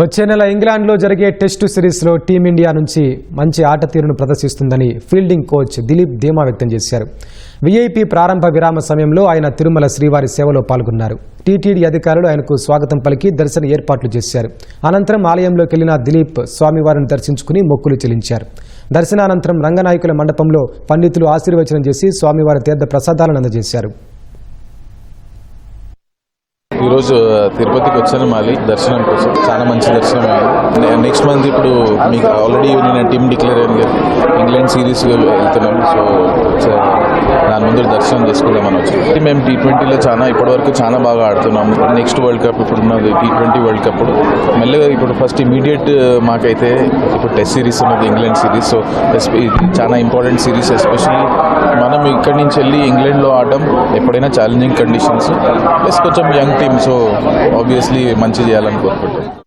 వచ్చే నెల ఇంగ్లాండ్లో జరిగే టెస్టు సిరీస్లో టీమిండియా నుంచి మంచి ఆట తీరును ప్రదర్శిస్తుందని ఫీల్డింగ్ కోచ్ దిలీప్ ధీమా వ్యక్తం చేశారు. వీఐపీ ప్రారంభ విరామ సమయంలో ఆయన తిరుమల శ్రీవారి సేవలో పాల్గొన్నారు. టీటీడీ అధికారులు ఆయనకు స్వాగతం పలికి దర్శన ఏర్పాట్లు చేశారు. అనంతరం ఆలయంలోకి వెళ్ళిన దిలీప్ స్వామివారిని దర్శించుకుని మొక్కులు చెల్లించారు. దర్శనానంతరం రంగనాయకుల మండపంలో పండితులు ఆశీర్వచనం చేసి స్వామివారి తీర్థ ప్రసాదాలను అందజేశారు. ఈరోజు తిరుపతికి వచ్చాను మళ్ళీ దర్శనం కోసం. చాలా మంచి దర్శనం అయింది నెక్స్ట్ మంత్ ఇప్పుడు మీకు ఆల్రెడీ నేను టీమ్ డిక్లేర్ అయింది కదా. ఇంగ్లాండ్ సిరీస్ వెళ్తున్నాం. సో దాని ముందు దర్శనం చేసుకుందామని వచ్చి. మేము టీ ట్వంటీలో చాలా ఇప్పటివరకు చాలా బాగా ఆడుతున్నాము. నెక్స్ట్ వరల్డ్ కప్ ఇప్పుడు ఉన్నది టీ ట్వంటీ వరల్డ్ కప్ మెల్లగా ఇప్పుడు ఫస్ట్ ఇమీడియట్ మాకైతే ఇప్పుడు టెస్ట్ సిరీస్ ఉన్నది ఇంగ్లాండ్ సిరీస్ సో చాలా ఇంపార్టెంట్ సిరీస్ ఎస్పెషల్లీ మనం ఇక్కడి నుంచి వెళ్ళి ఇంగ్లాండ్లో ఆడడం ఎప్పుడైనా ఛాలెంజింగ్ కండిషన్స్ ప్లస్ కొంచెం యంగ్ టీమ్ సో ఆబ్వియస్లీ మంచి చేయాలని కోరుకుంటాం